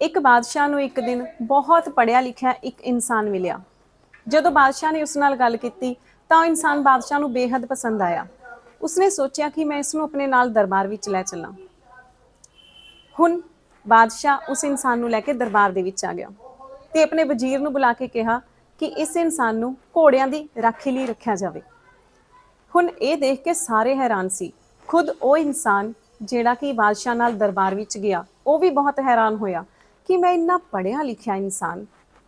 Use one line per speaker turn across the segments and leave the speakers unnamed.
ਇੱਕ ਬਾਦਸ਼ਾਹ ਨੂੰ ਇੱਕ ਦਿਨ ਬਹੁਤ ਪੜਿਆ ਲਿਖਿਆ ਇੱਕ ਇਨਸਾਨ ਮਿਲਿਆ। ਜਦੋਂ ਬਾਦਸ਼ਾਹ ਨੇ ਉਸ ਨਾਲ ਗੱਲ ਕੀਤੀ, ਤਾਂ ਉਹ ਇਨਸਾਨ ਬਾਦਸ਼ਾਹ ਨੂੰ ਬੇਹੱਦ ਪਸੰਦ ਆਇਆ। ਉਸਨੇ ਸੋਚਿਆ ਕਿ ਮੈਂ ਇਸ ਨੂੰ ਆਪਣੇ ਨਾਲ ਦਰਬਾਰ ਵਿੱਚ ਲੈ ਚੱਲਾਂ। ਹੁਣ ਬਾਦਸ਼ਾਹ ਉਸ ਇਨਸਾਨ ਨੂੰ ਲੈ ਕੇ ਦਰਬਾਰ ਦੇ ਵਿੱਚ ਆ ਗਿਆ ਤੇ ਆਪਣੇ ਵਜ਼ੀਰ ਨੂੰ ਬੁਲਾ ਕੇ ਕਿਹਾ ਕਿ ਇਸ ਇਨਸਾਨ ਨੂੰ ਘੋੜਿਆਂ ਦੀ ਰਾਖੀ ਲਈ ਰੱਖਿਆ ਜਾਵੇ। ਹੁਣ ਇਹ ਦੇਖ ਕੇ ਸਾਰੇ ਹੈਰਾਨ ਸੀ। ਖੁਦ ਉਹ ਇਨਸਾਨ ਜਿਹੜਾ ਕਿ ਬਾਦਸ਼ਾਹ ਨਾਲ ਦਰਬਾਰ ਵਿੱਚ ਗਿਆ, ਉਹ ਵੀ ਬਹੁਤ ਹੈਰਾਨ ਹੋਇਆ ਕਿ ਮੈਂ ਇੰਨਾ ਪੜ੍ਹਿਆ ਲਿਖਿਆ ਇਨਸਾਨ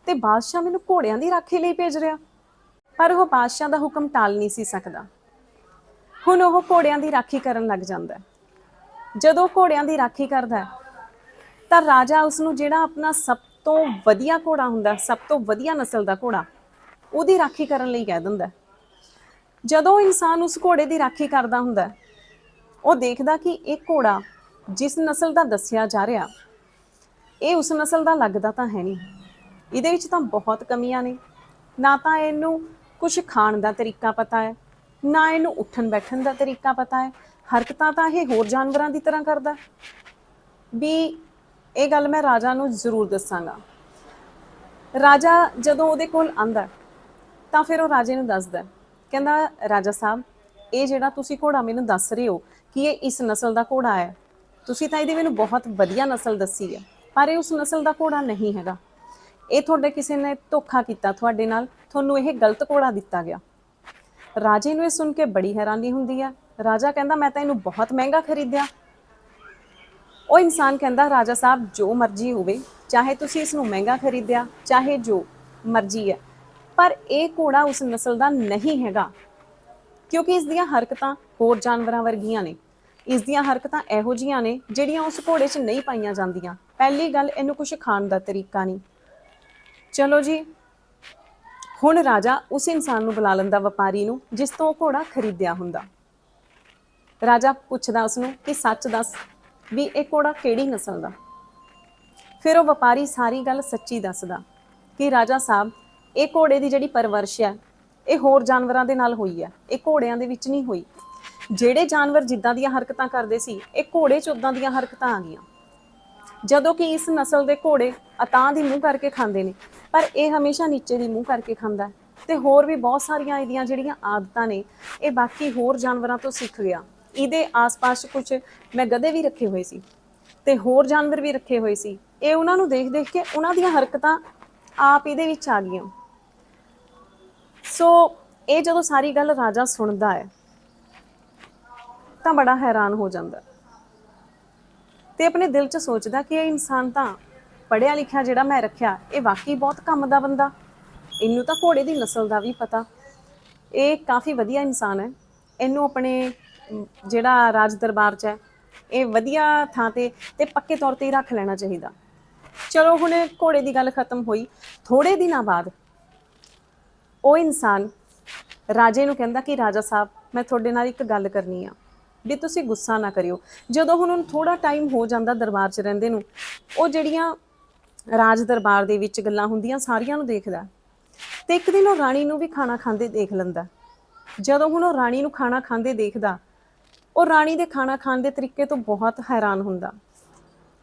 ਤੇ ਬਾਦਸ਼ਾਹ ਮੈਨੂੰ ਘੋੜਿਆਂ ਦੀ ਰਾਖੀ ਲਈ ਭੇਜ ਰਿਹਾ। ਪਰ ਉਹ ਬਾਦਸ਼ਾਹ ਦਾ ਹੁਕਮ ਟਾਲ ਨਹੀਂ ਸੀ ਸਕਦਾ। ਹੁਣ ਉਹ ਘੋੜਿਆਂ ਦੀ ਰਾਖੀ ਕਰਨ ਲੱਗ ਜਾਂਦਾ ਹੈ। ਜਦੋਂ ਘੋੜਿਆਂ ਦੀ ਰਾਖੀ ਕਰਦਾ ਹੈ, ਤਾਂ ਰਾਜਾ ਉਸ ਨੂੰ ਜਿਹੜਾ ਆਪਣਾ ਸਭ ਤੋਂ ਵਧੀਆ ਘੋੜਾ ਹੁੰਦਾ, ਸਭ ਤੋਂ ਵਧੀਆ ਨਸਲ ਦਾ ਘੋੜਾ, ਉਹਦੀ ਰਾਖੀ ਕਰਨ ਲਈ ਕਹਿ ਦਿੰਦਾ ਜਦੋਂ ਇਨਸਾਨ ਉਸ ਘੋੜੇ ਦੀ ਰਾਖੀ ਕਰਦਾ ਹੁੰਦਾ ਉਹ ਦੇਖਦਾ ਕਿ ਇਹ ਘੋੜਾ ਜਿਸ ਨਸਲ ਦਾ ਦੱਸਿਆ ਜਾ ਰਿਹਾ ਇਹ ਉਸ ਨਸਲ ਦਾ ਲੱਗਦਾ ਤਾਂ ਹੈ ਨਹੀਂ। ਇਹਦੇ ਵਿੱਚ ਤਾਂ ਬਹੁਤ ਕਮੀਆਂ ਨੇ। ਨਾ ਤਾਂ ਇਹਨੂੰ ਕੁਝ ਖਾਣ ਦਾ ਤਰੀਕਾ ਪਤਾ ਹੈ, ਨਾ ਇਹਨੂੰ ਉੱਠਣ ਬੈਠਣ ਦਾ ਤਰੀਕਾ ਪਤਾ ਹੈ। ਹਰਕਤਾਂ ਤਾਂ ਇਹ ਹੋਰ ਜਾਨਵਰਾਂ ਦੀ ਤਰ੍ਹਾਂ ਕਰਦਾ ਵੀ ਇਹ ਗੱਲ ਮੈਂ ਰਾਜਾ ਨੂੰ ਜ਼ਰੂਰ ਦੱਸਾਂਗਾ। ਰਾਜਾ ਜਦੋਂ ਉਹਦੇ ਕੋਲ ਆਂਦਾ, ਤਾਂ ਫਿਰ ਉਹ ਰਾਜੇ ਨੂੰ ਦੱਸਦਾ ਕਹਿੰਦਾ, ਰਾਜਾ ਸਾਹਿਬ, ਇਹ ਜਿਹੜਾ ਤੁਸੀਂ ਘੋੜਾ ਮੈਨੂੰ ਦੱਸ ਰਹੇ ਹੋ ਕਿ ਇਹ ਇਸ ਨਸਲ ਦਾ ਘੋੜਾ ਹੈ, ਤੁਸੀਂ ਤਾਂ ਇਹਦੀ ਮੈਨੂੰ ਬਹੁਤ ਵਧੀਆ ਨਸਲ ਦੱਸੀ ਹੈ। ਪਰ ਇਹ ਉਸ ਨਸਲ ਦਾ ਘੋੜਾ ਨਹੀਂ ਹੈਗਾ। ਇਹ ਤੁਹਾਡੇ ਕਿਸੇ ਨੇ ਧੋਖਾ ਕੀਤਾ ਤੁਹਾਡੇ ਨਾਲ, ਤੁਹਾਨੂੰ ਇਹ ਗਲਤ ਘੋੜਾ ਦਿੱਤਾ ਗਿਆ। ਰਾਜੇ ਨੂੰ ਇਹ ਸੁਣ ਕੇ ਬੜੀ ਹੈਰਾਨੀ ਹੁੰਦੀ ਹੈ ਰਾਜਾ ਕਹਿੰਦਾ, ਮੈਂ ਤਾਂ ਇਹਨੂੰ ਬਹੁਤ ਮਹਿੰਗਾ ਖਰੀਦਿਆ। ਉਹ ਇਨਸਾਨ ਕਹਿੰਦਾ, ਰਾਜਾ ਸਾਹਿਬ, ਜੋ ਮਰਜ਼ੀ ਹੋਵੇ, ਚਾਹੇ ਤੁਸੀਂ ਇਸ ਨੂੰ ਮਹਿੰਗਾ ਖਰੀਦਿਆ, ਚਾਹੇ ਜੋ ਮਰਜ਼ੀ ਹੈ, ਪਰ ਇਹ ਘੋੜਾ ਉਸ ਨਸਲ ਦਾ ਨਹੀਂ ਹੈਗਾ, ਕਿਉਂਕਿ ਇਸ ਦੀਆਂ ਹਰਕਤਾਂ ਹੋਰ ਜਾਨਵਰਾਂ ਵਰਗੀਆਂ ਨੇ। ਇਸ ਦੀਆਂ ਹਰਕਤਾਂ ਇਹੋ ਜੀਆਂ ਨੇ ਜਿਹੜੀਆਂ ਉਸ ਘੋੜੇ 'ਚ ਨਹੀਂ ਪਾਈਆਂ ਜਾਂਦੀਆਂ। ਪਹਿਲੀ ਗੱਲ, ਇਹਨੂੰ ਕੁਝ ਖਾਣ ਦਾ ਤਰੀਕਾ ਨਹੀਂ। ਚਲੋ ਜੀ, ਹੁਣ ਰਾਜਾ ਉਸ ਇਨਸਾਨ ਨੂੰ ਬੁਲਾ ਲੈਂਦਾ ਵਪਾਰੀ ਨੂੰ, ਜਿਸ ਤੋਂ ਉਹ ਘੋੜਾ ਖਰੀਦਿਆ ਹੁੰਦਾ। ਰਾਜਾ ਪੁੱਛਦਾ ਉਸ ਨੂੰ ਕਿ ਸੱਚ ਦੱਸ ਵੀ ਇਹ ਘੋੜਾ ਕਿਹੜੀ ਨਸਲ ਦਾ? ਫਿਰ ਉਹ ਵਪਾਰੀ ਸਾਰੀ ਗੱਲ ਸੱਚੀ ਦੱਸਦਾ ਕਿ ਰਾਜਾ ਸਾਹਿਬ, ਇਹ ਘੋੜੇ ਦੀ ਜਿਹੜੀ ਪਰਵਰਿਸ਼ ਹੈ, ਇਹ ਹੋਰ ਜਾਨਵਰਾਂ ਦੇ ਨਾਲ ਹੋਈ ਹੈ, ਇਹ ਘੋੜਿਆਂ ਦੇ ਵਿੱਚ ਨਹੀਂ ਹੋਈ। ਜਿਹੜੇ ਜਾਨਵਰ ਜਿੱਦਾਂ ਦੀਆਂ ਹਰਕਤਾਂ ਕਰਦੇ ਸੀ, ਇਹ ਘੋੜੇ 'ਚ ਉਦਾਂ ਦੀਆਂ ਹਰਕਤਾਂ ਆ ਗਈਆਂ। ਜਦੋਂ ਕਿ ਇਸ ਨਸਲ ਦੇ ਘੋੜੇ ਅਤਾਂ ਦੀ ਮੂੰਹ ਕਰਕੇ ਖਾਂਦੇ ਨੇ, ਪਰ ਇਹ ਹਮੇਸ਼ਾ ਨੀਚੇ ਦੀ ਮੂੰਹ ਕਰਕੇ ਖਾਂਦਾ ਹੈ। ਤੇ ਹੋਰ ਵੀ ਬਹੁਤ ਸਾਰੀਆਂ ਇਹਦੀਆਂ ਜਿਹੜੀਆਂ ਆਦਤਾਂ ਨੇ, ਇਹ ਬਾਕੀ ਹੋਰ ਜਾਨਵਰਾਂ ਤੋਂ ਸਿੱਖ ਗਿਆ। ਇਹਦੇ ਆਸ-ਪਾਸ ਕੁਝ ਮੈਂ ਗਧੇ ਵੀ ਰੱਖੇ ਹੋਏ ਸੀ ਤੇ ਹੋਰ ਜਾਨਵਰ ਵੀ ਰੱਖੇ ਹੋਏ ਸੀ। ਇਹ ਉਹਨਾਂ ਨੂੰ ਦੇਖ-ਦੇਖ ਕੇ ਉਹਨਾਂ ਦੀਆਂ ਹਰਕਤਾਂ ਆਪ ਇਹਦੇ ਵਿੱਚ ਆ ਗਈਆਂ। ਸੋ ਇਹ ਜਦੋਂ ਸਾਰੀ ਗੱਲ ਰਾਜਾ ਸੁਣਦਾ ਹੈ ਤਾਂ ਬੜਾ ਹੈਰਾਨ ਹੋ ਜਾਂਦਾ ਹੈ। ਤੇ ਆਪਣੇ ਦਿਲ 'ਚ ਸੋਚਦਾ ਕਿ ਇਹ ਇਨਸਾਨ ਤਾਂ ਪੜਿਆ ਲਿਖਿਆ ਜਿਹੜਾ ਮੈਂ ਰੱਖਿਆ, ਇਹ ਵਾਕਈ ਬਹੁਤ ਕੰਮ ਦਾ ਬੰਦਾ। ਇਹਨੂੰ ਤਾਂ ਘੋੜੇ ਦੀ ਨਸਲ ਦਾ ਵੀ ਪਤਾ। ਇਹ ਕਾਫੀ ਵਧੀਆ ਇਨਸਾਨ ਹੈ। ਇਹਨੂੰ ਆਪਣੇ ਜਿਹੜਾ ਰਾਜ ਦਰਬਾਰ 'ਚ ਹੈ, ਇਹ ਵਧੀਆ ਥਾਂ ਤੇ ਤੇ ਪੱਕੇ ਤੌਰ ਤੇ ਹੀ ਰੱਖ ਲੈਣਾ ਚਾਹੀਦਾ। ਚਲੋ ਹੁਣ ਘੋੜੇ ਦੀ ਗੱਲ ਖਤਮ ਹੋਈ। ਥੋੜੇ ਦਿਨਾਂ ਬਾਅਦ ਉਹ ਇਨਸਾਨ ਰਾਜੇ ਨੂੰ ਕਹਿੰਦਾ ਕਿ, ਰਾਜਾ ਸਾਹਿਬ, ਮੈਂ ਤੁਹਾਡੇ ਨਾਲ ਇੱਕ ਗੱਲ ਕਰਨੀ ਆ। ਵੀ ਤੁਸੀਂ ਗੁੱਸਾ ਨਾ ਕਰਿਓ। ਜਦੋਂ ਹੁਣ ਉਹਨੂੰ ਥੋੜਾ ਟਾਈਮ ਹੋ ਜਾਂਦਾ ਦਰਬਾਰ 'ਚ ਰਹਿੰਦੇ ਨੂੰ, ਉਹ ਜਿਹੜੀਆਂ ਰਾਜ ਦਰਬਾਰ ਦੇ ਵਿੱਚ ਗੱਲਾਂ ਹੁੰਦੀਆਂ ਸਾਰੀਆਂ ਨੂੰ ਦੇਖਦਾ। ਤੇ ਇੱਕ ਦਿਨ ਉਹ ਰਾਣੀ ਨੂੰ ਵੀ ਖਾਣਾ ਖਾਂਦੇ ਦੇਖ ਲੈਂਦਾ। ਜਦੋਂ ਹੁਣ ਉਹ ਰਾਣੀ ਨੂੰ ਖਾਣਾ ਖਾਂਦੇ ਦੇਖਦਾ, ਉਹ ਰਾਣੀ ਦੇ ਖਾਣਾ ਖਾਣ ਦੇ ਤਰੀਕੇ ਤੋਂ ਬਹੁਤ ਹੈਰਾਨ ਹੁੰਦਾ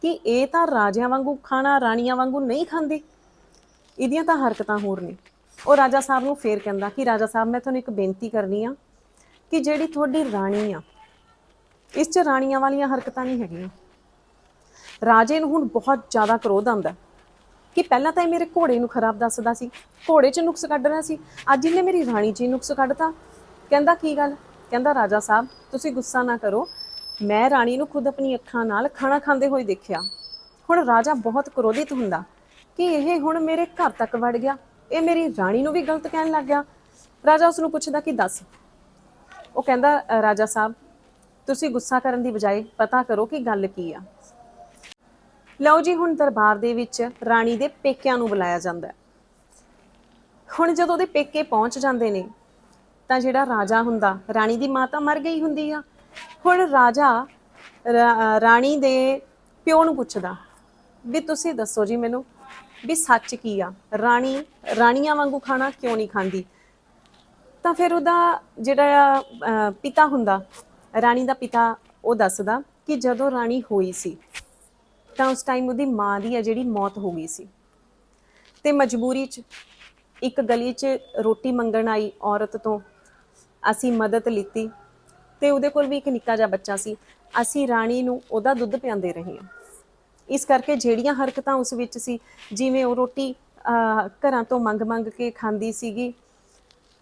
ਕਿ ਇਹ ਤਾਂ ਰਾਜਿਆਂ ਵਾਂਗੂ ਖਾਣਾ ਰਾਣੀਆਂ ਵਾਂਗੂ ਨਹੀਂ ਖਾਂਦੀ। ਇਹਦੀਆਂ ਤਾਂ ਹਰਕਤਾਂ ਹੋਰ ਨੇ। ਉਹ ਰਾਜਾ ਸਾਹਿਬ ਨੂੰ ਫੇਰ ਕਹਿੰਦਾ ਕਿ ਰਾਜਾ ਸਾਹਿਬ, ਮੈਂ ਤੁਹਾਨੂੰ ਇੱਕ ਬੇਨਤੀ ਕਰਨੀ ਆ ਕਿ ਜਿਹੜੀ ਤੁਹਾਡੀ ਰਾਣੀ ਆ ਇਸ 'ਚ ਰਾਣੀਆਂ ਵਾਲੀਆਂ ਹਰਕਤਾਂ ਨਹੀਂ ਹੈਗੀਆਂ। ਰਾਜੇ ਨੂੰ ਹੁਣ ਬਹੁਤ ਜ਼ਿਆਦਾ ਕਰੋਧ ਆਉਂਦਾ ਕਿ ਪਹਿਲਾਂ ਤਾਂ ਇਹ ਮੇਰੇ ਘੋੜੇ ਨੂੰ ਖਰਾਬ ਦੱਸਦਾ ਸੀ, ਘੋੜੇ 'ਚ ਨੁਕਸ ਕੱਢ ਰਿਹਾ ਸੀ। ਅੱਜ ਇਹਨੇ ਮੇਰੀ ਰਾਣੀ 'ਚ ਹੀ ਨੁਕਸ ਕੱਢਤਾ। ਕਹਿੰਦਾ ਕੀ ਗੱਲ? ਕਹਿੰਦਾ, ਰਾਜਾ ਸਾਹਿਬ, ਤੁਸੀਂ ਗੁੱਸਾ ਨਾ ਕਰੋ। ਮੈਂ ਰਾਣੀ ਨੂੰ ਖੁਦ ਆਪਣੀ ਅੱਖਾਂ ਨਾਲ ਖਾਣਾ ਖਾਂਦੇ ਹੋਏ ਦੇਖਿਆ। ਹੁਣ ਰਾਜਾ ਬਹੁਤ ਕ੍ਰੋਧਿਤ ਹੁੰਦਾ ਕਿ ਇਹ ਹੁਣ ਮੇਰੇ ਘਰ ਤੱਕ ਵੜ ਗਿਆ। ਇਹ ਮੇਰੀ ਰਾਣੀ ਨੂੰ ਵੀ ਗਲਤ ਕਹਿਣ ਲੱਗ ਗਿਆ। ਰਾਜਾ ਉਸ ਨੂੰ ਪੁੱਛਦਾ ਕਿ ਦੱਸ? ਉਹ ਕਹਿੰਦਾ, ਰਾਜਾ ਸਾਹਿਬ ਤੁਸੀਂ ਗੁੱਸਾ ਕਰਨ ਦੀ ਬਜਾਏ ਪਤਾ ਕਰੋ ਕਿ ਗੱਲ ਕੀ ਆ। ਲਓ ਜੀ ਹੁਣ ਦਰਬਾਰ ਦੇ ਵਿੱਚ ਰਾਣੀ ਦੇ ਪੇਕਿਆਂ ਨੂੰ ਬੁਲਾਇਆ ਜਾਂਦਾ ਹੈ। ਹੁਣ ਜਦੋਂ ਉਹਦੇ ਪੇਕੇ ਪਹੁੰਚ ਜਾਂਦੇ ਨੇ ਤਾਂ ਜਿਹੜਾ ਰਾਜਾ ਹੁੰਦਾ ਰਾਣੀ ਦੀ ਮਾਂ ਤਾਂ ਮਰ ਗਈ ਹੁੰਦੀ ਆ। ਹੁਣ ਰਾਜਾ ਰਾਣੀ ਦੇ ਪਿਓ ਨੂੰ ਪੁੱਛਦਾ ਵੀ ਤੁਸੀਂ ਦੱਸੋ ਜੀ ਮੈਨੂੰ ਵੀ ਸੱਚ ਕੀ ਆ? ਰਾਣੀ ਰਾਣੀਆਂ ਵਾਂਗੂ ਖਾਣਾ ਕਿਉਂ ਨਹੀਂ ਖਾਂਦੀ? ਤਾਂ ਫਿਰ ਉਹਦਾ ਜਿਹੜਾ ਅਹ, ਪਿਤਾ ਹੁੰਦਾ ਰਾਣੀ ਦਾ ਪਿਤਾ ਉਹ ਦੱਸਦਾ ਕਿ ਜਦੋਂ ਰਾਣੀ ਹੋਈ ਸੀ, ਤਾਂ ਉਸ ਟਾਈਮ ਉਹਦੀ ਮਾਂ ਦੀ ਆ ਜਿਹੜੀ ਮੌਤ ਹੋ ਗਈ ਸੀ। ਤੇ ਮਜਬੂਰੀ 'ਚ ਇੱਕ ਗਲੀ 'ਚ ਰੋਟੀ ਮੰਗਣ ਆਈ ਔਰਤ ਤੋਂ। ਅਸੀਂ ਮਦਦ ਲਿੱਤੀ ਤੇ ਉਹਦੇ ਕੋਲ ਵੀ ਇੱਕ ਨਿੱਕਾ ਜਿਹਾ ਬੱਚਾ ਸੀ। ਅਸੀਂ ਰਾਣੀ ਨੂੰ ਉਹਦਾ ਦੁੱਧ ਪਿਆਉਂਦੇ ਰਹੇ ਹਾਂ। ਇਸ ਕਰਕੇ ਜਿਹੜੀਆਂ ਹਰਕਤਾਂ ਉਸ ਵਿੱਚ ਸੀ, ਜਿਵੇਂ ਉਹ ਰੋਟੀ ਘਰਾਂ ਤੋਂ ਮੰਗ-ਮੰਗ ਕੇ ਖਾਂਦੀ ਸੀਗੀ,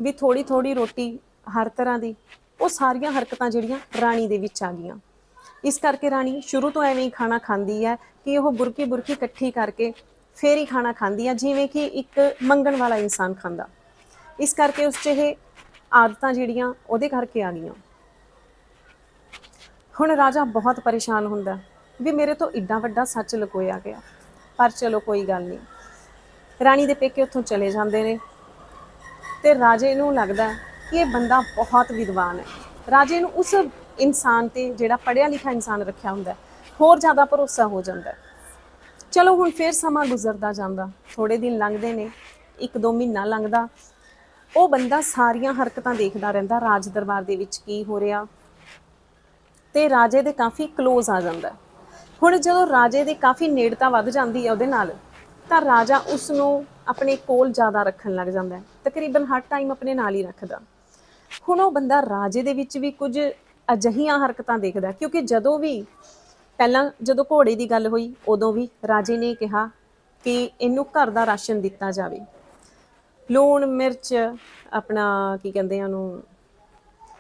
ਵੀ ਥੋੜੀ ਥੋੜੀ ਰੋਟੀ ਹਰ ਤਰ੍ਹਾਂ ਦੀ ਉਹ ਸਾਰੀਆਂ ਹਰਕਤਾਂ ਜਿਹੜੀਆਂ ਰਾਣੀ ਦੇ ਵਿੱਚ ਆ ਗਈਆਂ। ਇਸ ਕਰਕੇ ਰਾਣੀ ਸ਼ੁਰੂ ਤੋਂ ਐਵੇਂ ਹੀ ਖਾਣਾ ਖਾਂਦੀ ਹੈ ਕਿ ਉਹ ਬੁਰਕੀ ਬੁਰਕੀ ਇਕੱਠੀ ਕਰਕੇ ਫੇਰ ਹੀ ਖਾਣਾ ਖਾਂਦੀ ਹੈ, ਜਿਵੇਂ ਕਿ ਇੱਕ ਮੰਗਣ ਵਾਲਾ ਇਨਸਾਨ ਖਾਂਦਾ। ਇਸ ਕਰਕੇ ਉਸ 'ਚ ਇਹ ਆਦਤਾਂ ਜਿਹੜੀਆਂ ਉਹਦੇ ਕਰਕੇ ਆ ਗਈਆਂ। ਹੁਣ ਰਾਜਾ ਬਹੁਤ ਪਰੇਸ਼ਾਨ ਹੁੰਦਾ ਵੀ ਮੇਰੇ ਤੋਂ ਇੱਡਾ ਵੱਡਾ ਸੱਚ ਲੁਕੋਇਆ ਗਿਆ, ਪਰ ਚਲੋ ਕੋਈ ਗੱਲ ਨਹੀਂ। ਰਾਣੀ ਦੇ ਪੇਕੇ ਉੱਥੋਂ ਚਲੇ ਜਾਂਦੇ ਨੇ ਤੇ ਰਾਜੇ ਨੂੰ ਲੱਗਦਾ ਕਿ ਇਹ ਬੰਦਾ ਬਹੁਤ ਵਿਦਵਾਨ ਹੈ। ਰਾਜੇ ਨੂੰ ਉਸ ਇਨਸਾਨ ਤੇ ਜਿਹੜਾ ਪੜ੍ਹਿਆ ਲਿਖਿਆ ਇਨਸਾਨ ਰੱਖਿਆ ਹੁੰਦਾ ਹੋਰ ਜ਼ਿਆਦਾ ਭਰੋਸਾ ਹੋ ਜਾਂਦਾ ਚਲੋ ਹੁਣ ਫੇਰ ਸਮਾਂ ਗੁਜ਼ਰਦਾ ਜਾਂਦਾ ਥੋੜੇ ਦਿਨ ਲੰਘਦੇ ਨੇ, ਇੱਕ ਦੋ ਮਹੀਨਾ ਲੰਘਦਾ। ਉਹ ਬੰਦਾ ਸਾਰੀਆਂ ਹਰਕਤਾਂ ਦੇਖਦਾ ਰਹਿੰਦਾ ਰਾਜ ਦਰਬਾਰ ਦੇ ਵਿੱਚ ਕੀ ਹੋ ਰਿਹਾ। ਤੇ ਰਾਜੇ ਦੇ ਕਾਫੀ ক্লোਜ਼ ਆ ਜਾਂਦਾ ਹੁਣ ਜਦੋਂ ਰਾਜੇ ਦੇ ਕਾਫੀ ਨੇੜਤਾ ਵੱਧ ਜਾਂਦੀ ਹੈ ਉਹਦੇ ਨਾਲ, ਤਾਂ ਰਾਜਾ ਉਸ ਨੂੰ ਆਪਣੇ ਕੋਲ ਜ਼ਿਆਦਾ ਰੱਖਣ ਲੱਗ ਜਾਂਦਾ ਤਕਰੀਬਨ ਹਰ ਟਾਈਮ ਆਪਣੇ ਨਾਲ ਹੀ ਰੱਖਦਾ। ਹੁਣ ਉਹ ਬੰਦਾ ਰਾਜੇ ਦੇ ਵਿੱਚ ਵੀ ਕੁਝ ਅਜਹੀਆਂ ਹਰਕਤਾਂ ਦੇਖਦਾ ਕਿਉਂਕਿ ਜਦੋਂ ਵੀ, ਪਹਿਲਾਂ ਜਦੋਂ ਘੋੜੇ ਦੀ ਗੱਲ ਹੋਈ, ਉਦੋਂ ਵੀ ਰਾਜੇ ਨੇ ਕਿਹਾ ਕਿ ਇਹਨੂੰ ਘਰ ਦਾ ਰਾਸ਼ਨ ਦਿੱਤਾ ਜਾਵੇ। ਲੂਣ, ਮਿਰਚ, ਆਪਣਾ ਕੀ ਕਹਿੰਦੇ ਆ ਉਹਨੂੰ,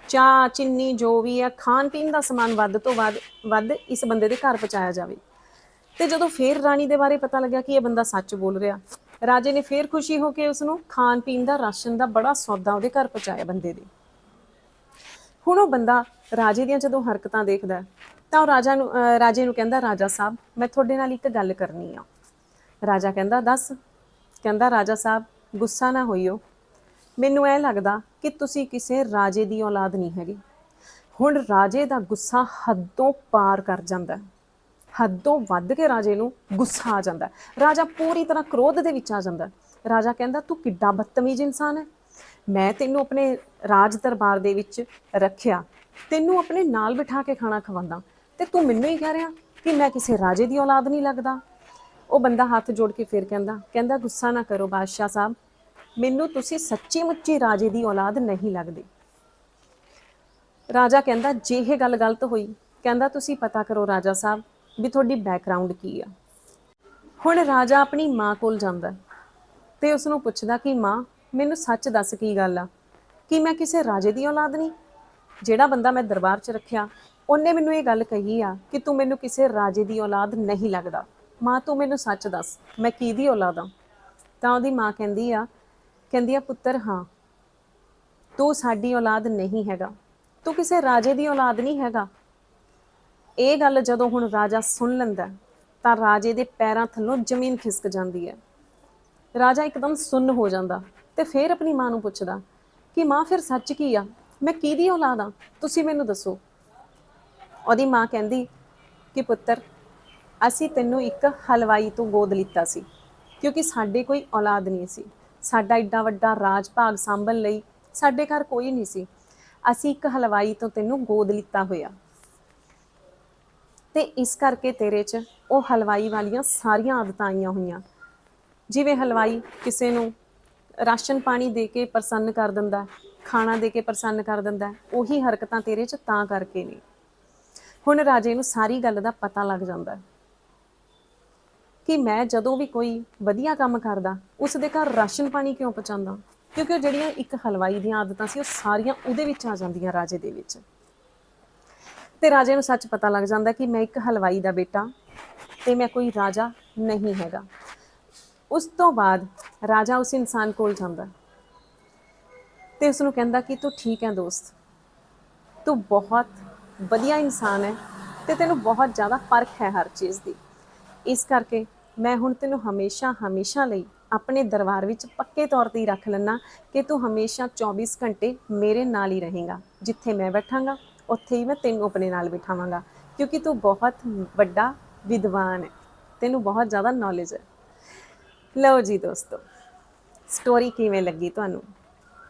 ਚਾਹ, ਚੀਨੀ ਜੋ ਵੀ ਹੈ, ਖਾਣ ਪੀਣ ਦਾ ਸਮਾਨ ਵੱਧ ਤੋਂ ਵੱਧ ਵੱਧ ਇਸ ਬੰਦੇ ਦੇ ਘਰ ਪਹੁੰਚਾਇਆ ਜਾਵੇ। ਤੇ ਜਦੋਂ ਫੇਰ ਰਾਣੀ ਦੇ ਬਾਰੇ ਪਤਾ ਲੱਗਿਆ ਕਿ ਇਹ ਬੰਦਾ ਸੱਚ ਬੋਲ ਰਿਹਾ, ਰਾਜੇ ਨੇ ਫੇਰ ਖੁਸ਼ੀ ਹੋ ਕੇ ਉਸ ਨੂੰ ਖਾਣ ਪੀਣ ਦਾ ਰਾਸ਼ਨ ਦਾ ਬੜਾ ਸੌਦਾ ਉਹਦੇ ਘਰ ਪਹੁੰਚਾਇਆ ਬੰਦੇ ਦੇ। ਹੁਣ ਉਹ ਬੰਦਾ ਰਾਜੇ ਦੀਆਂ ਜਦੋਂ ਹਰਕਤਾਂ ਦੇਖਦਾ ਤਾਂ ਉਹ ਰਾਜਾ ਨੂੰ ਰਾਜੇ ਨੂੰ ਕਹਿੰਦਾ, ਰਾਜਾ ਸਾਹਿਬ, ਮੈਂ ਤੁਹਾਡੇ ਨਾਲ ਇੱਕ ਗੱਲ ਕਰਨੀ ਆ। ਰਾਜਾ ਕਹਿੰਦਾ, ਦੱਸ। ਕਹਿੰਦਾ, ਰਾਜਾ ਸਾਹਿਬ, ਗੁੱਸਾ ਨਾ ਹੋਈਓ। ਮੈਨੂੰ ਇਹ ਲੱਗਦਾ ਕਿ ਤੁਸੀਂ ਕਿਸੇ ਰਾਜੇ ਦੀ ਔਲਾਦ ਨਹੀਂ ਹੈਗੇ। ਹੁਣ ਰਾਜੇ ਦਾ ਗੁੱਸਾ ਹੱਦੋਂ ਪਾਰ ਕਰ ਜਾਂਦਾ ਹੱਦੋਂ ਵੱਧ ਕੇ ਰਾਜੇ ਨੂੰ ਗੁੱਸਾ ਆ ਜਾਂਦਾ ਰਾਜਾ ਪੂਰੀ ਤਰ੍ਹਾਂ ਕ੍ਰੋਧ ਦੇ ਵਿੱਚ ਆ ਜਾਂਦਾ ਰਾਜਾ ਕਹਿੰਦਾ, ਤੂੰ ਕਿੱਡਾ ਬਦਤਮੀਜ਼ ਇਨਸਾਨ ਹੈ। ਮੈਂ ਤੈਨੂੰ ਆਪਣੇ ਰਾਜ ਦਰਬਾਰ ਦੇ ਵਿੱਚ ਰੱਖਿਆ, ਤੈਨੂੰ ਆਪਣੇ ਨਾਲ ਬਿਠਾ ਕੇ ਖਾਣਾ ਖਵਾਉਂਦਾ। ਤੇ ਤੂੰ ਮੈਨੂੰ ਹੀ ਕਹਿ ਰਿਹਾ ਕਿ ਮੈਂ ਕਿਸੇ ਰਾਜੇ ਦੀ ਔਲਾਦ ਨਹੀਂ ਲੱਗਦਾ। ਉਹ ਬੰਦਾ ਹੱਥ ਜੋੜ ਕੇ ਫਿਰ ਕਹਿੰਦਾ ਕਹਿੰਦਾ, ਗੁੱਸਾ ਨਾ ਕਰੋ ਬਾਦਸ਼ਾਹ ਸਾਹਿਬ, ਮੈਨੂੰ ਤੁਸੀਂ ਸੱਚੀ ਮੁੱਚੀ ਰਾਜੇ ਦੀ ਔਲਾਦ ਨਹੀਂ ਲੱਗਦੀ। ਰਾਜਾ ਕਹਿੰਦਾ, ਜੇ ਇਹ ਗੱਲ ਗਲਤ ਹੋਈ, ਕਹਿੰਦਾ, ਤੁਸੀਂ ਪਤਾ ਕਰੋ ਰਾਜਾ ਸਾਹਿਬ ਵੀ ਤੁਹਾਡੀ ਬੈਕਗ੍ਰਾਉਂਡ ਕੀ ਆ। ਹੁਣ ਰਾਜਾ ਆਪਣੀ ਮਾਂ ਕੋਲ ਜਾਂਦਾ ਹੈ ਤੇ ਉਸ ਨੂੰ ਪੁੱਛਦਾ ਕਿ ਮਾਂ ਮੈਨੂੰ ਸੱਚ ਦੱਸ ਕੀ ਗੱਲ ਆ? ਕਿ ਮੈਂ ਕਿਸੇ ਰਾਜੇ ਦੀ ਔਲਾਦ ਨਹੀਂ? ਜਿਹੜਾ ਬੰਦਾ ਮੈਂ ਦਰਬਾਰ 'ਚ ਰੱਖਿਆ, ਉਹਨੇ ਮੈਨੂੰ ਇਹ ਗੱਲ ਕਹੀ ਆ ਕਿ ਤੂੰ ਮੈਨੂੰ ਕਿਸੇ ਰਾਜੇ ਦੀ ਔਲਾਦ ਨਹੀਂ ਲੱਗਦਾ। ਮਾਂ, ਤੂੰ ਮੈਨੂੰ ਸੱਚ ਦੱਸ, ਮੈਂ ਕਿਹਦੀ ਔਲਾਦ ਆ? ਤਾਂ ਉਹਦੀ ਮਾਂ ਕਹਿੰਦੀ ਆ ਕਹਿੰਦੀ ਆ, ਪੁੱਤਰ, ਹਾਂ, ਤੂੰ ਸਾਡੀ ਔਲਾਦ ਨਹੀਂ ਹੈਗਾ। ਤੂੰ ਕਿਸੇ ਰਾਜੇ ਦੀ ਔਲਾਦ ਨਹੀਂ ਹੈਗਾ। ਇਹ ਗੱਲ ਜਦੋਂ ਹੁਣ ਰਾਜਾ ਸੁਣ ਲੈਂਦਾ ਤਾਂ ਰਾਜੇ ਦੇ ਪੈਰਾਂ ਥੱਲੋਂ ਜ਼ਮੀਨ ਖਿਸਕ ਜਾਂਦੀ ਹੈ। ਰਾਜਾ ਇੱਕਦਮ ਸੁੰਨ ਹੋ ਜਾਂਦਾ। ਤੇ ਫਿਰ ਆਪਣੀ ਮਾਂ ਨੂੰ ਪੁੱਛਦਾ ਕਿ ਮਾਂ, ਫਿਰ ਸੱਚ ਕੀ ਆ? ਮੈਂ ਕਿਹਦੀ ਔਲਾਦ ਆ? ਤੁਸੀਂ ਮੈਨੂੰ ਦੱਸੋ। ਉਹਦੀ ਮਾਂ ਕਹਿੰਦੀ ਕਿ ਪੁੱਤਰ, ਅਸੀਂ ਤੈਨੂੰ ਇੱਕ ਹਲਵਾਈ ਤੋਂ ਗੋਦ ਲਿੱਤਾ ਸੀ, ਕਿਉਂਕਿ ਸਾਡੇ ਕੋਈ ਔਲਾਦ ਨਹੀਂ ਸੀ। ਸਾਡਾ ਏਡਾ ਵੱਡਾ ਰਾਜ ਭਾਗ ਸੰਭਣ ਲਈ ਸਾਡੇ ਘਰ ਕੋਈ ਨਹੀਂ ਸੀ। ਅਸੀਂ ਇੱਕ ਹਲਵਾਈ ਤੋਂ ਤੈਨੂੰ ਗੋਦ ਲਿੱਤਾ ਹੋਇਆ। ਤੇ ਇਸ ਕਰਕੇ ਤੇਰੇ 'ਚ ਉਹ ਹਲਵਾਈ ਵਾਲੀਆਂ ਸਾਰੀਆਂ ਆਦਤਾਂ ਆਈਆਂ ਹੋਈਆਂ। ਜਿਵੇਂ ਹਲਵਾਈ ਕਿਸੇ ਨੂੰ ਰਾਸ਼ਨ ਪਾਣੀ ਦੇ ਕੇ ਪ੍ਰਸੰਨ ਕਰ ਦਿੰਦਾ ਖਾਣਾ ਦੇ ਕੇ ਪ੍ਰਸੰਨ ਕਰ ਦਿੰਦਾ ਉਹੀ ਹਰਕਤਾਂ ਤੇਰੇ 'ਚ ਤਾਂ ਕਰਕੇ ਨੇ। ਹੁਣ ਰਾਜੇ ਨੂੰ ਸਾਰੀ ਗੱਲ ਦਾ ਪਤਾ ਲੱਗ ਜਾਂਦਾ ਕਿ ਮੈਂ ਜਦੋਂ ਵੀ ਕੋਈ ਵਧੀਆ ਕੰਮ ਕਰਦਾ, ਉਸ ਦੇ ਘਰ ਰਾਸ਼ਨ ਪਾਣੀ ਕਿਉਂ ਪਹੁੰਚਾਉਂਦਾ? ਕਿਉਂਕਿ ਉਹ ਜਿਹੜੀਆਂ ਇੱਕ ਹਲਵਾਈ ਦੀਆਂ ਆਦਤਾਂ ਸੀ, ਉਹ ਸਾਰੀਆਂ ਉਹਦੇ ਵਿੱਚ ਆ ਜਾਂਦੀਆਂ ਰਾਜੇ ਦੇ ਵਿੱਚ। ਤੇ ਰਾਜੇ ਨੂੰ ਸੱਚ ਪਤਾ ਲੱਗ ਜਾਂਦਾ ਕਿ ਮੈਂ ਇੱਕ ਹਲਵਾਈ ਦਾ ਬੇਟਾ ਤੇ ਮੈਂ ਕੋਈ ਰਾਜਾ ਨਹੀਂ ਹੈਗਾ। ਉਸ ਤੋਂ ਬਾਅਦ ਰਾਜਾ ਉਸ ਇਨਸਾਨ ਕੋਲ ਜਾਂਦਾ। ਤੇ ਉਸ ਨੂੰ ਕਹਿੰਦਾ ਕਿ ਤੂੰ ਠੀਕ ਹੈ ਦੋਸਤ। ਤੂੰ ਬਹੁਤ ਵਧੀਆ ਇਨਸਾਨ ਹੈ ਤੇ ਤੈਨੂੰ ਬਹੁਤ ਜ਼ਿਆਦਾ ਫ਼ਰਕ ਹੈ ਹਰ ਚੀਜ਼ ਦੀ। ਇਸ ਕਰਕੇ ਮੈਂ ਹੁਣ ਤੈਨੂੰ ਹਮੇਸ਼ਾ ਹਮੇਸ਼ਾ ਲਈ ਆਪਣੇ ਦਰਬਾਰ ਵਿੱਚ ਪੱਕੇ ਤੌਰ ਤੇ ਹੀ ਰੱਖ ਲੈਣਾ ਕਿ ਤੂੰ ਹਮੇਸ਼ਾ 24 ਘੰਟੇ ਮੇਰੇ ਨਾਲ ਹੀ ਰਹੇਗਾ। ਜਿੱਥੇ ਮੈਂ ਬੈਠਾਂਗਾ, ਉੱਥੇ ਹੀ ਮੈਂ ਤੈਨੂੰ ਆਪਣੇ ਨਾਲ ਬਿਠਾਵਾਂਗਾ। ਕਿਉਂਕਿ ਤੂੰ ਬਹੁਤ ਵੱਡਾ ਵਿਦਵਾਨ ਹੈ। ਤੈਨੂੰ ਬਹੁਤ ਜ਼ਿਆਦਾ ਨੌਲੇਜ ਹੈ। ਲਓ ਜੀ ਦੋਸਤੋ ਸਟੋਰੀ ਕਿਵੇਂ ਲੱਗੀ ਤੁਹਾਨੂੰ?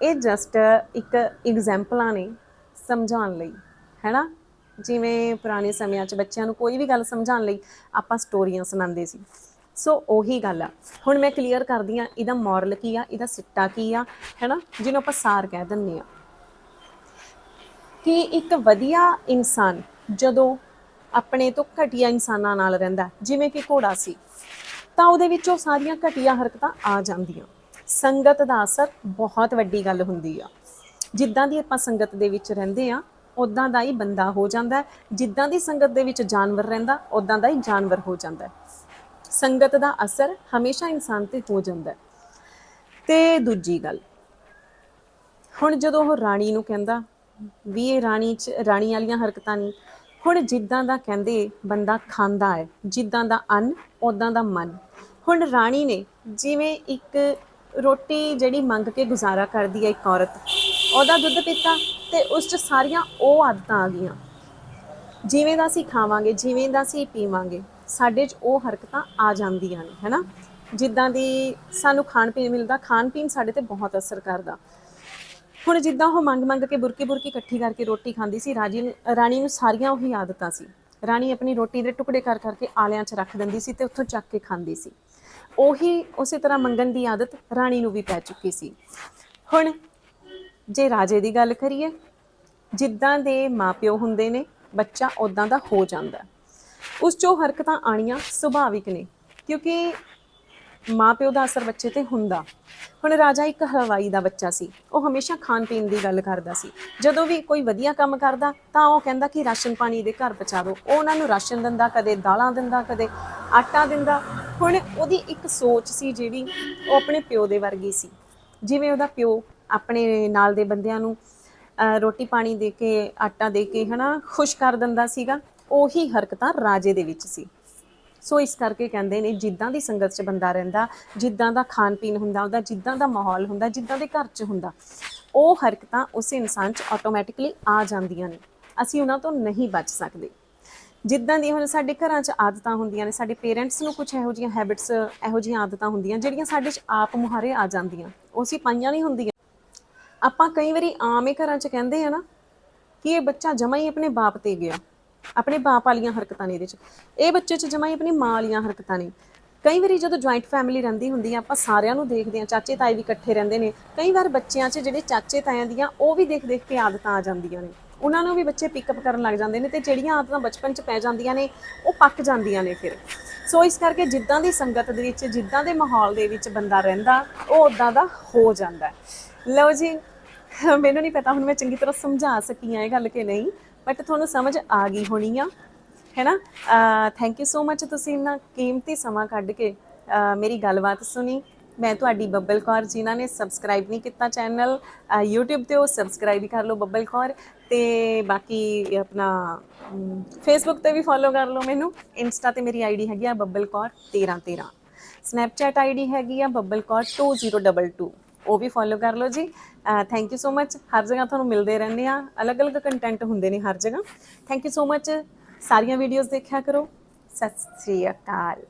ਇਹ ਜਸਟ ਇੱਕ ਐਗਜ਼ਾਮਪਲਾਂ ਨੇ ਸਮਝਾਉਣ ਲਈ, ਹੈਨਾ? ਜਿਵੇਂ ਪੁਰਾਣੇ ਸਮਿਆਂ 'ਚ ਬੱਚਿਆਂ ਨੂੰ ਕੋਈ ਵੀ ਗੱਲ ਸਮਝਾਉਣ ਲਈ ਆਪਾਂ ਸਟੋਰੀਆਂ ਸੁਣਾਉਂਦੇ ਸੀ। ਸੋ ਉਹੀ ਗੱਲ ਆ। ਹੁਣ ਮੈਂ ਕਲੀਅਰ ਕਰਦੀ ਆ ਇਹਦਾ ਮੋਰਲ ਕੀ ਆ, ਇਹਦਾ ਸਿੱਟਾ ਕੀ ਆ, ਹੈਨਾ? ਜਿਹਨੂੰ ਆਪਾਂ ਸਾਰ ਕਹਿ ਦਿੰਦੇ ਆ ਕਿ ਇੱਕ ਵਧੀਆ ਇਨਸਾਨ ਜਦੋਂ ਆਪਣੇ ਤੋਂ ਘਟੀਆ ਇਨਸਾਨਾਂ ਨਾਲ ਰਹਿੰਦਾ, ਜਿਵੇਂ ਕਿ ਘੋੜਾ ਸੀ ਤਾਂ ਉਹਦੇ ਵਿੱਚ ਉਹ ਸਾਰੀਆਂ ਘਟੀਆ ਹਰਕਤਾਂ ਆ ਜਾਂਦੀਆਂ। ਸੰਗਤ ਦਾ ਅਸਰ ਬਹੁਤ ਵੱਡੀ ਗੱਲ ਹੁੰਦੀ ਆ। ਜਿੱਦਾਂ ਦੀ ਆਪਾਂ ਸੰਗਤ ਦੇ ਵਿੱਚ ਰਹਿੰਦੇ ਆ ਉਦਾਂ ਦਾ ਹੀ ਬੰਦਾ ਹੋ ਜਾਂਦਾ ਜਿੱਦਾਂ ਦੀ ਸੰਗਤ ਦੇ ਵਿੱਚ ਜਾਨਵਰ ਰਹਿੰਦਾ ਉਦਾਂ ਦਾ ਹੀ ਜਾਨਵਰ ਹੋ ਜਾਂਦਾ ਸੰਗਤ ਦਾ ਅਸਰ ਹਮੇਸ਼ਾ ਇਨਸਾਨ ਤੇ ਹੋ ਜਾਂਦਾ ਹੈ। ਤੇ ਦੂਜੀ ਗੱਲ, ਹੁਣ ਜਦੋਂ ਉਹ ਰਾਣੀ ਨੂੰ ਕਹਿੰਦਾ, ਵੀ ਇਹ ਰਾਣੀ ਚ, ਰਾਣੀ ਵਾਲੀਆਂ ਹਰਕਤਾਂ ਨਹੀਂ। ਹੁਣ ਜਿੱਦਾਂ ਦਾ ਕਹਿੰਦੇ, ਬੰਦਾ ਖਾਂਦਾ ਹੈ। ਜਿੱਦਾਂ ਦਾ ਅੰਨ ਉਦਾਂ ਦਾ ਮਨ। ਹੁਣ ਰਾਣੀ ਨੇ ਜਿਵੇਂ ਇੱਕ ਰੋਟੀ ਜਿਹੜੀ ਮੰਗ ਕੇ ਗੁਜ਼ਾਰਾ ਕਰਦੀ ਹੈ ਇੱਕ ਔਰਤ, ਉਹਦਾ ਦੁੱਧ ਪੀਤਾ ਤੇ ਉਸ ਚ ਸਾਰੀਆਂ ਉਹ ਆਦਤਾਂ ਆ ਗਈਆਂ। ਜਿਵੇਂ ਦਾ ਅਸੀਂ ਖਾਵਾਂਗੇ, ਜਿਵੇਂ ਦਾ ਅਸੀਂ ਪੀਵਾਂਗੇ, ਸਾਡੇ 'ਚ ਉਹ ਹਰਕਤਾਂ ਆ ਜਾਂਦੀਆਂ ਨੇ, ਹੈਨਾ? ਜਿੱਦਾਂ ਦੀ ਸਾਨੂੰ ਖਾਣ ਪੀਣ ਮਿਲਦਾ, ਖਾਣ ਪੀਣ ਸਾਡੇ ਤੇ ਬਹੁਤ ਅਸਰ ਕਰਦਾ। ਹੁਣ ਜਿੱਦਾਂ ਉਹ ਮੰਗ ਮੰਗ ਕੇ ਬੁਰਕੀ ਬੁਰਕੀ ਇਕੱਠੀ ਕਰਕੇ ਰੋਟੀ ਖਾਂਦੀ ਸੀ, ਰਾਜੀ ਰਾਣੀ ਨੂੰ ਸਾਰੀਆਂ ਉਹੀ ਆਦਤਾਂ ਸੀ। ਰਾਣੀ ਆਪਣੀ ਰੋਟੀ ਦੇ ਟੁਕੜੇ ਕਰ ਕਰਕੇ ਆਲਿਆਂ 'ਚ ਰੱਖ ਦਿੰਦੀ ਸੀ ਤੇ ਉੱਥੋਂ ਚੱਕ ਕੇ ਖਾਂਦੀ ਸੀ। ਉਹੀ ਉਸੇ ਤਰ੍ਹਾਂ ਮੰਗਣ ਦੀ ਆਦਤ ਰਾਣੀ ਨੂੰ ਵੀ ਪੈ ਚੁੱਕੀ ਸੀ। ਹੁਣ ਜੇ ਰਾਜੇ ਦੀ ਗੱਲ ਕਰੀਏ, ਜਿੱਦਾਂ ਦੇ ਮਾਪਿਓ ਹੁੰਦੇ ਨੇ, ਬੱਚਾ ਉਦਾਂ ਦਾ ਹੋ ਜਾਂਦਾ। ਉਸ 'ਚੋਂ ਹਰਕਤਾਂ ਆਣੀਆਂ ਸੁਭਾਵਿਕ ਨੇ, ਕਿਉਂਕਿ ਮਾਪਿਓ ਦਾ ਅਸਰ ਬੱਚੇ ਤੇ ਹੁੰਦਾ। ਹੁਣ ਰਾਜਾ ਇੱਕ ਹਵਾਈ ਦਾ ਬੱਚਾ ਸੀ, ਉਹ ਹਮੇਸ਼ਾ ਖਾਣ ਪੀਣ ਦੀ ਗੱਲ ਕਰਦਾ ਸੀ। ਜਦੋਂ ਵੀ ਕੋਈ ਵਧੀਆ ਕੰਮ ਕਰਦਾ, ਤਾਂ ਉਹ ਕਹਿੰਦਾ ਕਿ ਰਾਸ਼ਨ ਪਾਣੀ ਦੇ ਘਰ ਪਹੁੰਚਾ ਦਿਓ। ਉਹ ਉਹਨਾਂ ਨੂੰ ਰਾਸ਼ਨ ਦਿੰਦਾ, ਕਦੇ ਦਾਲਾਂ ਦਿੰਦਾ, ਕਦੇ ਆਟਾ ਦਿੰਦਾ। ਹੁਣ ਉਹਦੀ ਇੱਕ ਸੋਚ ਸੀ ਜਿਹੜੀ ਉਹ ਆਪਣੇ ਪਿਓ ਦੇ ਵਰਗੀ ਸੀ। ਜਿਵੇਂ ਉਹਦਾ ਪਿਓ ਆਪਣੇ ਨਾਲ ਦੇ ਬੰਦਿਆਂ ਨੂੰ ਰੋਟੀ ਪਾਣੀ ਦੇ ਕੇ, ਆਟਾ ਦੇ ਕੇ ਹਨਾ, ਖੁਸ਼ ਕਰ ਦਿੰਦਾ ਸੀਗਾ, ਉਹੀ ਹਰਕਤਾਂ ਰਾਜੇ ਦੇ ਵਿੱਚ ਸੀ। ਸੋ ਇਸ ਕਰਕੇ ਕਹਿੰਦੇ ਨੇ ਜਿੱਦਾਂ ਦੀ ਸੰਗਤ 'ਚ ਬੰਦਾ ਰਹਿੰਦਾ, ਜਿੱਦਾਂ ਦਾ ਖਾਣ ਪੀਣ ਹੁੰਦਾ, ਉਹਦਾ ਜਿੱਦਾਂ ਦਾ ਮਾਹੌਲ ਹੁੰਦਾ, ਜਿੱਦਾਂ ਦੇ ਘਰ 'ਚ ਹੁੰਦਾ, ਉਹ ਹਰਕਤਾਂ ਉਸ ਇਨਸਾਨ 'ਚ ਆਟੋਮੈਟਿਕਲੀ ਆ ਜਾਂਦੀਆਂ ਨੇ। ਅਸੀਂ ਉਹਨਾਂ ਤੋਂ ਨਹੀਂ ਬਚ ਸਕਦੇ। ਜਿੱਦਾਂ ਦੀ ਹੁਣ ਸਾਡੇ ਘਰਾਂ 'ਚ ਆਦਤਾਂ ਹੁੰਦੀਆਂ ਨੇ, ਸਾਡੇ ਪੇਰੈਂਟਸ ਨੂੰ ਕੁਝ ਇਹੋ ਜਿਹੀਆਂ ਹੈਬਿਟਸ ਇਹੋ ਜਿਹੀਆਂ ਆਦਤਾਂ ਹੁੰਦੀਆਂ ਜਿਹੜੀਆਂ ਸਾਡੇ 'ਚ ਆਪ ਮੁਹਾਰੇ ਆ ਜਾਂਦੀਆਂ। ਉਹ ਅਸੀਂ ਪਾਈਆਂ ਨਹੀਂ ਹੁੰਦੀਆਂ। ਆਪਾਂ ਕਈ ਵਾਰੀ ਆਮ ਹੀ ਘਰਾਂ 'ਚ ਕਹਿੰਦੇ ਆ ਨਾ ਕਿ ਇਹ ਬੱਚਾ ਜਮਾ ਹੀ ਆਪਣੇ ਬਾਪ ਤੇ ਗਿਆ। ਆਪਣੇ ਬਾਪ ਵਾਲੀਆਂ ਹਰਕਤਾਂ ਨੇ ਇਹਦੇ 'ਚ। ਇਹ ਬੱਚੇ 'ਚ ਜਮਾ ਹੀ ਆਪਣੀ ਮਾਂ ਵਾਲੀਆਂ ਹਰਕਤਾਂ ਨੇ। ਕਈ ਵਾਰੀ ਜਦੋਂ ਜੁਆਇੰਟ ਫੈਮਿਲੀ ਰਹਿੰਦੀ ਹੁੰਦੀ ਆ, ਆਪਾਂ ਸਾਰਿਆਂ ਨੂੰ ਦੇਖਦੇ ਆ, ਚਾਚੇ ਤਾਏ ਵੀ ਇਕੱਠੇ ਰਹਿੰਦੇ ਨੇ। ਕਈ ਵਾਰ ਬੱਚਿਆਂ 'ਚ ਜਿਹੜੇ ਚਾਚੇ ਤਾਇਆਂ ਦੀਆਂ, ਉਹ ਵੀ ਦੇਖ ਦੇਖ ਕੇ ਆਦਤਾਂ ਆ ਜਾਂਦੀਆਂ ਨੇ। ਉਹਨਾਂ ਨੂੰ ਵੀ ਬੱਚੇ ਪਿਕਅਪ ਕਰਨ ਲੱਗ ਜਾਂਦੇ ਨੇ ਤੇ ਜਿਹੜੀਆਂ ਆਦਤਾਂ ਬਚਪਨ 'ਚ ਪੈ ਜਾਂਦੀਆਂ ਨੇ, ਉਹ ਪੱਕ ਜਾਂਦੀਆਂ ਨੇ ਫਿਰ। ਸੋ ਇਸ ਕਰਕੇ ਜਿੱਦਾਂ ਦੀ ਸੰਗਤ ਦੇ ਵਿੱਚ, ਜਿੱਦਾਂ ਦੇ ਮਾਹੌਲ ਦੇ ਵਿੱਚ ਬੰਦਾ ਰਹਿੰਦਾ, ਉਹ ਉਦਾਂ ਦਾ ਹੋ ਜਾਂਦਾ। ਲਓ ਜੀ, ਮੈਨੂੰ ਨਹੀਂ ਪਤਾ, ਹੁਣ ਮੈਂ ਚੰਗੀ ਤਰ੍ਹਾਂ ਸਮਝਾ ਸਕੀ ਆ ਇਹ ਗੱਲ ਕਿ ਨਹੀਂ ਬਟ ਤੁਹਾਨੂੰ ਸਮਝ ਆ ਗਈ ਹੋਣੀ ਆ, ਹੈਨਾ? ਥੈਂਕ ਯੂ ਸੋ ਮੱਚ ਤੁਸੀਂ ਇੰਨਾ ਕੀਮਤੀ ਸਮਾਂ ਕੱਢ ਕੇ ਮੇਰੀ ਗੱਲਬਾਤ ਸੁਣੀ ਮੈਂ ਤੁਹਾਡੀ ਬੱਬਲ ਕੌਰ ਜਿਨ੍ਹਾਂ ਨੇ ਸਬਸਕ੍ਰਾਈਬ ਨਹੀਂ ਕੀਤਾ ਚੈਨਲ YouTube ਤੇ ਉਹ ਸਬਸਕ੍ਰਾਈਬ ਹੀ ਕਰ ਲਓ ਬੱਬਲ ਕੌਰ ਤੇ ਬਾਕੀ ਆਪਣਾ ਫੇਸਬੁੱਕ ਤੇ ਵੀ ਫੋਲੋ ਕਰ ਲਓ ਮੈਨੂੰ। ਇੰਸਟਾ ਤੇ ਮੇਰੀ ਆਈਡੀ ਹੈਗੀ ਆ ਬੱਬਲ ਕੌਰ 1313 ਸਨੈਪਚੈਟ ਆਈਡੀ ਹੈਗੀ ਆ ਬੱਬਲ ਕੌਰ 2022 ਉਹ ਵੀ ਫੋਲੋ ਕਰ ਲਓ ਜੀ। ਥੈਂਕ ਯੂ ਸੋ ਮੱਚ ਹਰ ਜਗ੍ਹਾ ਤੁਹਾਨੂੰ ਮਿਲਦੇ ਰਹਿੰਦੇ ਆ। ਅਲੱਗ-ਅਲੱਗ ਕੰਟੈਂਟ ਹੁੰਦੇ ਨੇ ਹਰ ਜਗ੍ਹਾ। ਥੈਂਕ ਯੂ ਸੋ ਮੱਚ ਸਾਰੀਆਂ ਵੀਡੀਓਜ਼ ਦੇਖਿਆ ਕਰੋ। ਸਤਿ ਸ੍ਰੀ ਅਕਾਲ।